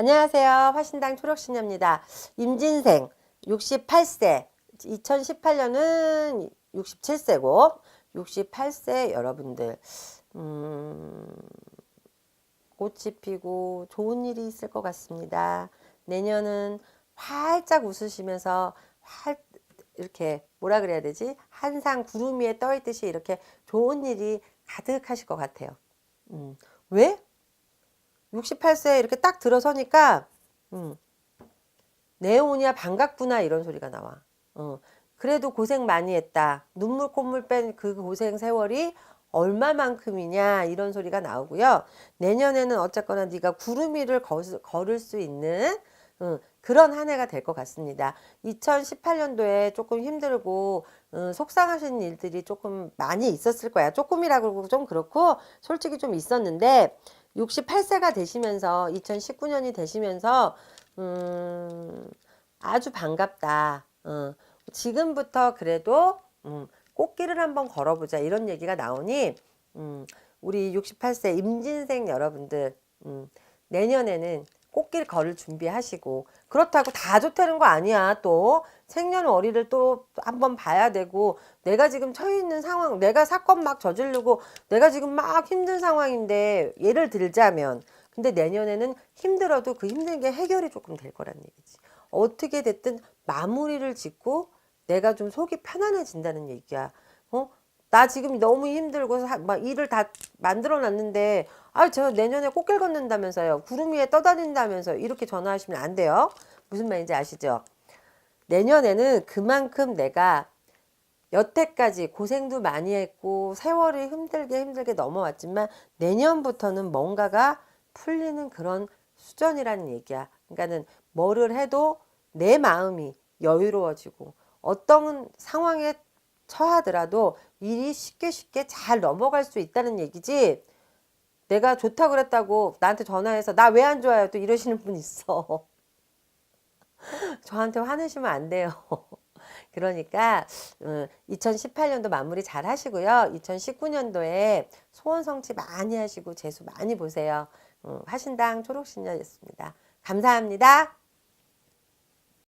안녕하세요. 화신당 초록신녀입니다. 임진생 68세, 2018년은 67세고 68세 여러분들 음, 꽃이 피고 좋은 일이 있을 것 같습니다. 내년은 활짝 웃으시면서 활 이렇게 뭐라 그래야 되지? 한상 구름 위에 떠 있듯이 이렇게 좋은 일이 가득하실 것 같아요. 음, 왜? 68세 이렇게 딱 들어서니까 음, 네오냐 반갑구나 이런 소리가 나와. 어, 그래도 고생 많이 했다. 눈물 콧물 뺀 그 고생 세월이 얼마만큼이냐 이런 소리가 나오고요. 내년에는 어쨌거나 네가 구름 위를 거, 걸을 수 있는 어, 그런 한 해가 될 것 같습니다. 2018년도에 조금 힘들고 어, 속상하신 일들이 조금 많이 있었을 거야. 조금이라고 좀 그렇고 솔직히 좀 있었는데 68세가 되시면서 2019년이 되시면서 음, 아주 반갑다. 어, 지금부터 그래도 음, 꽃길을 한번 걸어보자 이런 얘기가 나오니 음, 우리 68세 임진생 여러분들 음, 내년에는 꽃길 걸을 준비하시고. 그렇다고 다 좋다는 거 아니야. 또 생년월일을 또 한번 봐야 되고 내가 지금 처해 있는 상황 내가 사건 막 저지르고 내가 지금 막 힘든 상황인데 예를 들자면. 근데 내년에는 힘들어도 그 힘든 게 해결이 조금 될 거란 얘기지. 어떻게 됐든 마무리를 짓고 내가 좀 속이 편안해진다는 얘기야. 어? 나 지금 너무 힘들고 사- 막 일을 다 만들어 놨는데 아 저 내년에 꽃길 걷는다면서요. 구름 위에 떠다닌다면서 이렇게 전화하시면 안 돼요. 무슨 말인지 아시죠? 내년에는 그만큼 내가 여태까지 고생도 많이 했고 세월이 힘들게 힘들게 넘어왔지만 내년부터는 뭔가가 풀리는 그런 수준이라는 얘기야. 그러니까는 뭐를 해도 내 마음이 여유로워지고 어떤 상황에 처하더라도 일이 쉽게 쉽게 잘 넘어갈 수 있다는 얘기지. 내가 좋다고 그랬다고 나한테 전화해서 나 왜 안 좋아요? 또 이러시는 분 있어. 저한테 화내시면 안 돼요. 그러니까 2018년도 마무리 잘 하시고요. 2019년도에 소원 성취 많이 하시고 재수 많이 보세요. 음, 화신당 초록신녀였습니다. 감사합니다.